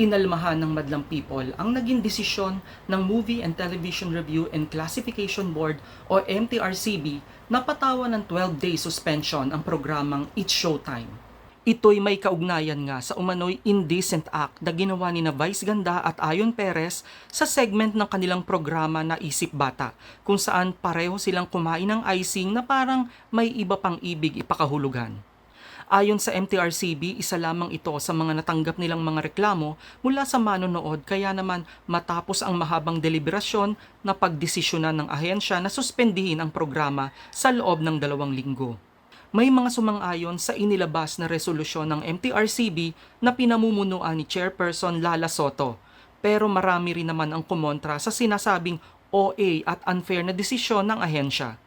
Inalmahan ng madlang people ang naging desisyon ng Movie and Television Review and Classification Board o MTRCB na patawan ng 12-day suspension ang programang It's Showtime. Ito'y may kaugnayan nga sa umano'y indecent act na ginawa ni na Vice Ganda at Ayon Perez sa segment ng kanilang programa na Isip Bata, kung saan pareho silang kumain ng icing na parang may iba pang ibig ipakahulugan. Ayon sa MTRCB, isa lamang ito sa mga natanggap nilang mga reklamo mula sa manonood kaya naman matapos ang mahabang deliberasyon na pagdesisyonan ng ahensya na suspendihin ang programa sa loob ng dalawang linggo. May mga sumang-ayon sa inilabas na resolusyon ng MTRCB na pinamumunuan ni Chairperson Lala Soto, pero marami rin naman ang kumontra sa sinasabing OA at unfair na desisyon ng ahensya.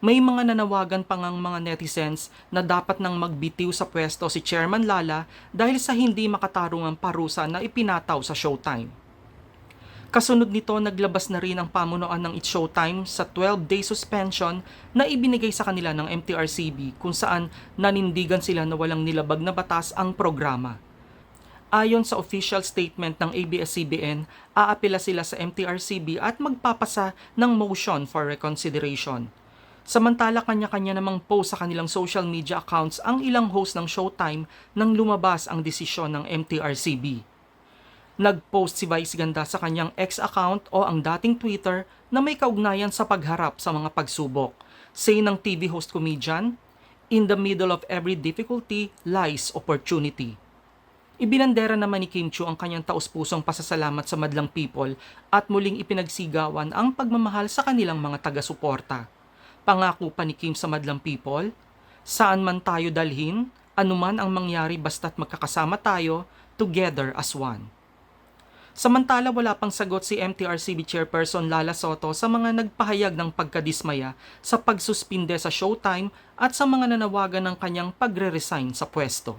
May mga nanawagan pa ngang mga netizens na dapat nang magbitiw sa pwesto si Chairman Lala dahil sa hindi makatarungang parusa na ipinataw sa Showtime. Kasunod nito, naglabas na rin ang pamunuan ng It's Showtime sa 12-day suspension na ibinigay sa kanila ng MTRCB kung saan nanindigan sila na walang nilabag na batas ang programa. Ayon sa official statement ng ABS-CBN, aapela sila sa MTRCB at magpapasa ng motion for reconsideration. Samantala kanya-kanya namang post sa kanilang social media accounts ang ilang host ng Showtime nang lumabas ang desisyon ng MTRCB. Nag-post si Vice Ganda sa kanyang ex account o ang dating Twitter na may kaugnayan sa pagharap sa mga pagsubok. Say ng TV host comedian, In the middle of every difficulty lies opportunity. Ibinandera naman ni Kim Chu ang kanyang taus-pusong pasasalamat sa madlang people at muling ipinagsigawan ang pagmamahal sa kanilang mga taga-suporta. Pangako pa ni Kim sa madlang people, saan man tayo dalhin, anuman ang mangyari basta't magkakasama tayo, together as one. Samantala wala pang sagot si MTRCB Chairperson Lala Soto sa mga nagpahayag ng pagkadismaya sa pagsuspinde sa Showtime at sa mga nanawagan ng kanyang pagre-resign sa pwesto.